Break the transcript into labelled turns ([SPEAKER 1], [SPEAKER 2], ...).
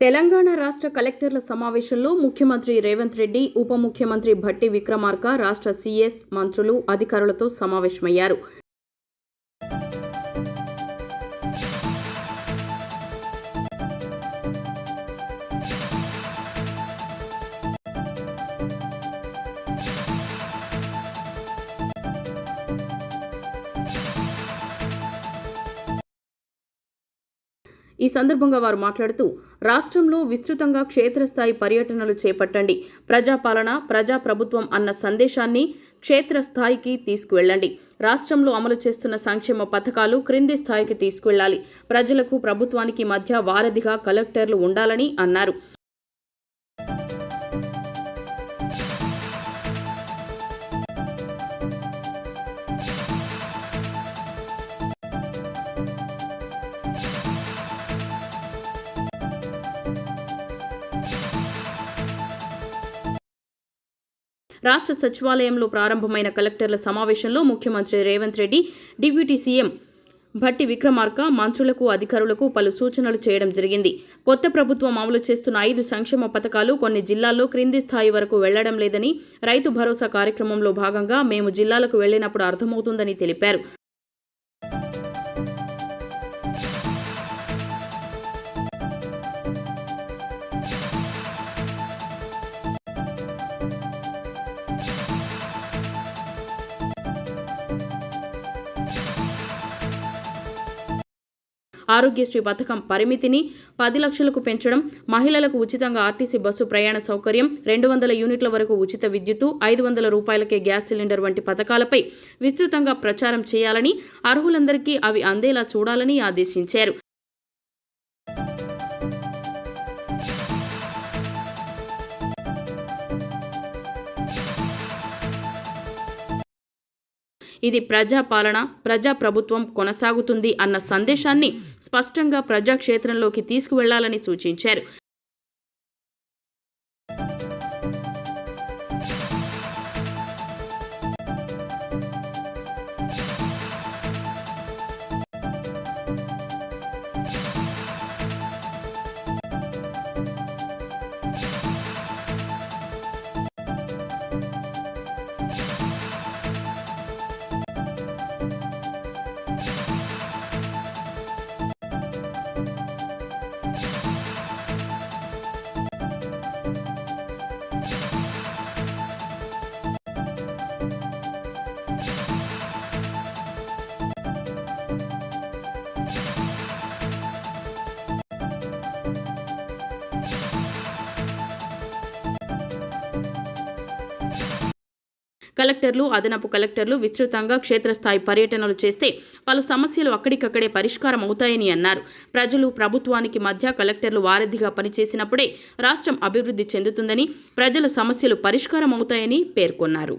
[SPEAKER 1] తెలంగాణ రాష్ట్ర కలెక్టర్ల సమావేశంలో ముఖ్యమంత్రి రేవంత్ రెడ్డి ఉప ముఖ్యమంత్రి భట్టి విక్రమార్క రాష్ట్ర సీఎస్ మంత్రులు అధికారులతో సమావేశమయ్యారు. ఈ సందర్భంగా వారు మాట్లాడుతూ రాష్ట్రంలో విస్తృతంగా క్షేత్రస్థాయి పర్యటనలు చేపట్టండి. ప్రజాపాలన ప్రజాప్రభుత్వం అన్న సందేశాన్ని క్షేత్రస్థాయికి తీసుకువెళ్ళండి. రాష్ట్రంలో అమలు చేస్తున్న సంక్షేమ పథకాలు క్రింది స్థాయికి తీసుకువెళ్ళాలి. ప్రజలకు ప్రభుత్వానికి మధ్య వారధిగా కలెక్టర్లు ఉండాలని అన్నారు. రాష్ట్ర సచివాలయంలో ప్రారంభమైన కలెక్టర్ల సమావేశంలో ముఖ్యమంత్రి రేవంత్ రెడ్డి డిప్యూటీ సీఎం భట్టి విక్రమార్క మంత్రులకు అధికారులకు పలు సూచనలు చేయడం జరిగింది. కొత్త ప్రభుత్వం అమలు చేస్తున్న ఐదు సంక్షేమ పథకాలు కొన్ని జిల్లాల్లో క్రింది స్థాయి వరకు వెళ్ళడం లేదని రైతు భరోసా కార్యక్రమంలో భాగంగా మేము జిల్లాలకు వెళ్ళినప్పుడు అర్థమవుతుందని తెలిపారు. ఆరోగ్యశ్రీ పథకం పరిమితిని పది లక్షలకు పెంచడం మహిళలకు ఉచితంగా ఆర్టీసీ బస్సు ప్రయాణ సౌకర్యం రెండు వందల యూనిట్ల వరకు ఉచిత విద్యుత్తు ఐదు వందల రూపాయలకే గ్యాస్ సిలిండర్ వంటి పథకాలపై విస్తృతంగా ప్రచారం చేయాలని అర్హులందరికీ అవి అందేలా చూడాలని ఆదేశించారు. ఇది ప్రజాపాలన ప్రజాప్రభుత్వం కొనసాగుతుంది అన్న సందేశాన్ని స్పష్టంగా ప్రజాక్షేత్రంలోకి తీసుకువెళ్ళాలని సూచించారు. కలెక్టర్లు అదనపు కలెక్టర్లు విస్తృతంగా క్షేత్రస్థాయి పర్యటనలు చేస్తే పలు సమస్యలు అక్కడికక్కడే పరిష్కారం అవుతాయని అన్నారు. ప్రజలు ప్రభుత్వానికి మధ్య కలెక్టర్లు వారధిగా పనిచేసినప్పుడే రాష్ట్రం అభివృద్ధి చెందుతుందని ప్రజల సమస్యలు పరిష్కారం అవుతాయని పేర్కొన్నారు.